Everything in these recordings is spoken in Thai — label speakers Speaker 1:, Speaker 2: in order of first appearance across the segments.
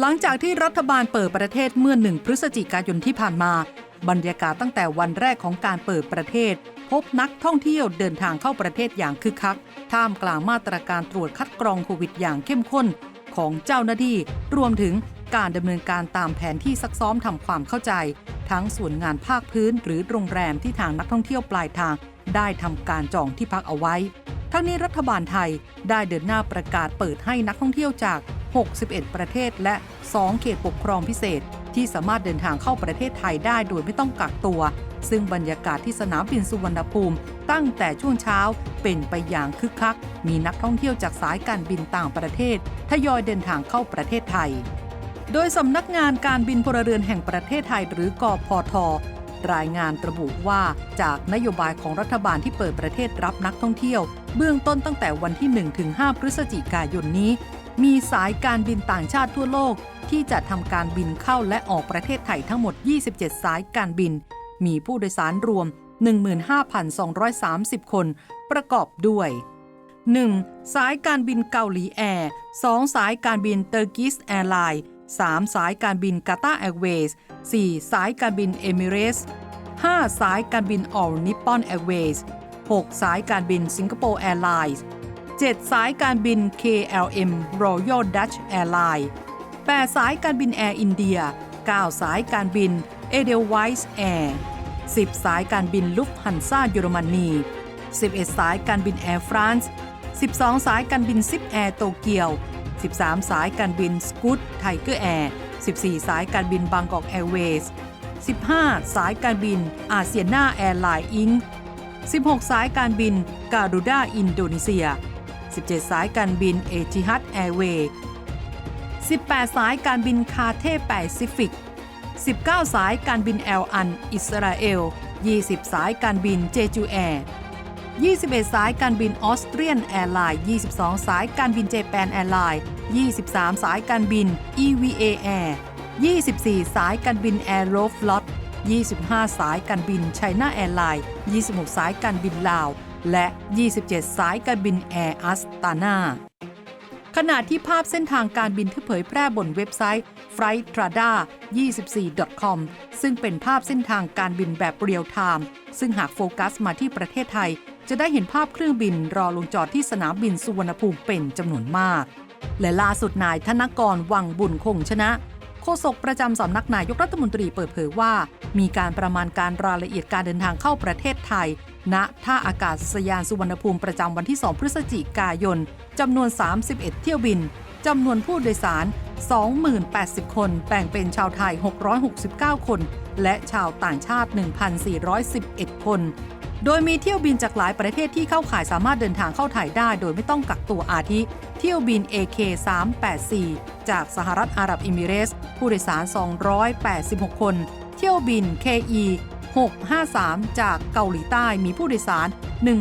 Speaker 1: หลังจากที่รัฐบาลเปิดประเทศเมื่อหนึ่งพฤศจิกายนที่ผ่านมา บรรยากาศตั้งแต่วันแรกของการเปิดประเทศ พบนักท่องเที่ยวเดินทางเข้าประเทศอย่างคึกคัก ท่ามกลางมาตรการตรวจคัดกรองโควิดอย่างเข้มข้น ของเจ้าหน้าที่ รวมถึงการดำเนินการตามแผนที่ซักซ้อมทำความเข้าใจ ทั้งส่วนงานภาคพื้นหรือโรงแรมที่ทางนักท่องเที่ยวปลายทาง ได้ทำการจองที่พักเอาไว้ทั้งนี้รัฐบาลไทยได้เดินหน้าประกาศเปิดให้นักท่องเที่ยวจาก 61 ประเทศและ 2 เขตปกครองพิเศษ ที่สามารถเดินทางเข้าประเทศไทยได้โดยไม่ต้องกักตัว ซึ่งบรรยากาศที่สนามบินสุวรรณภูมิ ตั้งแต่ช่วงเช้าเป็นไปอย่างคึกคัก มีนักท่องเที่ยวจากสายการบินต่างประเทศทยอยเดินทางเข้าประเทศไทย โดยสำนักงานการบินพลเรือนแห่งประเทศไทยหรือกอพทรายงานระบุว่าจากนโยบายของรัฐบาลที่เปิดประเทศรับนักท่องเที่ยว เบื้องต้นตั้งแต่วันที่ 1-5 พฤศจิกายนนี้ มีสายการบินต่างชาติทั่วโลก ที่จะทำการบินเข้าและออกประเทศไทยทั้งหมด 27 สายการบิน มีผู้โดยสารรวม 15,230 คน ประกอบด้วย 1. สายการบินเกาหลีแอร์2สายการบินเตอร์กิสแอร์ไลน์3สายการบินกาตาร์แอร์เวย์ส4สายการบินเอมิเรส5สายการบินออลนิปปอนแอร์เวย์ส6สายการบินสิงคโปร์แอร์ไลน์ 7 สายการบิน KLM Royal Dutch Airline 8 สายการบินแอร์อินเดีย 9 สายการบิน Edelweiss Air 10 สายการบินลุฟฮันซาเยอรมนี 11 สายการบินแอร์ฟรานซ์12 สายการบินซิปแอร์โตเกียว 13 สายการบินสกูตไทเกอร์แอร์ 14 สายการบินบางกอกแอร์เวย์ส15 สายการบินอาเซียนาแอร์ไลน์อิง16 สายการบินการูด้าอินโดนีเซีย 17 สายการบินเอจิฮัดแอร์เวย์ 18 สายการบินคาเทแปซิฟิก 19 สายการบินแอลอัน อิสราเอล 20 สายการบินเจจูแอร์ 21 สายการบินออสเตรียนแอร์ไลน์ 22 สายการบินเจแปนแอร์ไลน์ 23 สายการบิน EVA Air 24 สายการบินแอร์โรฟลอต25 สายการบินไชน่าแอร์ไลน์ 26 สายการบินลาว และ 27 สายการบินแอร์อัสตานาขณะที่ภาพเส้นทางการบินที่เผยแพร่บนเว็บไซต์ flightradar24.com ซึ่งเป็นภาพเส้นทางการบินแบบเรียลไทม์ซึ่งหากโฟกัสมาที่ประเทศไทย จะได้เห็นภาพเครื่องบินรอลงจอดที่สนามบินสุวรรณภูมิเป็นจำนวนมาก และล่าสุดนายธนกรวังบุญคงชนะ โฆษกประจำสำนักนายกรัฐมนตรีเปิดเผยว่า มีการประมาณการรายละเอียดการเดินทางเข้าประเทศไทย ณ ท่าอากาศยานสุวรรณภูมิประจำวันที่ 2 พฤศจิกายนจำนวน 31 เที่ยวบินจำนวนผู้โดยสาร 20,080 คน แบ่งเป็นชาวไทย 669 คน และชาวต่างชาติ 1,411 คน โดยมีเที่ยวบินจากหลายประเทศที่เข้าข่ายสามารถเดินทางเข้าไทยได้ โดยไม่ต้องกักตัวอาทิ เที่ยวบิน AK 384จากสหรัฐอาหรับเอมิเรส ผู้โดยสาร 286 คน เที่ยวบิน KE 653 จากเกาหลีใต้มีผู้โดยสาร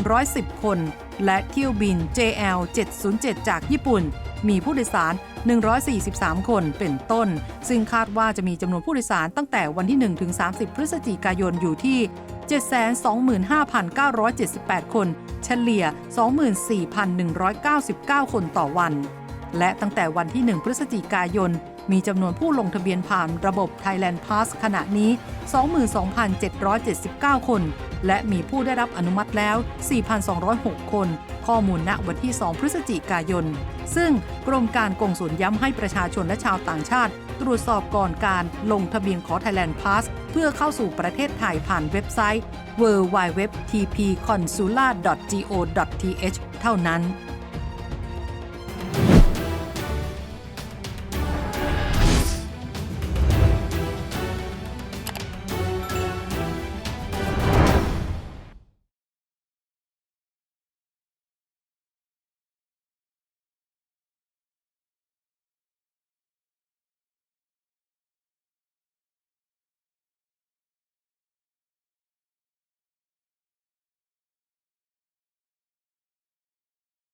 Speaker 1: 110 คน และเที่ยวบิน JL 707 จากญี่ปุ่น มีผู้โดยสาร 143 คนเป็นต้น ซึ่งคาดว่าจะมีจำนวนผู้โดยสารตั้งแต่วันที่ 1 ถึง 30 พฤศจิกายนอยู่ที่ 725,978 คน เฉลี่ย 24,199 คนต่อวัน และตั้งแต่วันที่ 1 พฤศจิกายน มีจำนวนผู้ลงทะเบียนผ่านระบบ Thailand Pass ขณะนี้ 22,779 คน และมีผู้ได้รับอนุมัติแล้ว 4,206 คน ข้อมูลณวันที่ 2 พฤศจิกายน ซึ่งกรมการกงสุลย้ำให้ประชาชนและชาวต่างชาติ ตรวจสอบก่อนการลงทะเบียนขอ Thailand Pass เพื่อเข้าสู่ประเทศไทยผ่านเว็บไซต์ www.tpconsular.go.th เท่านั้น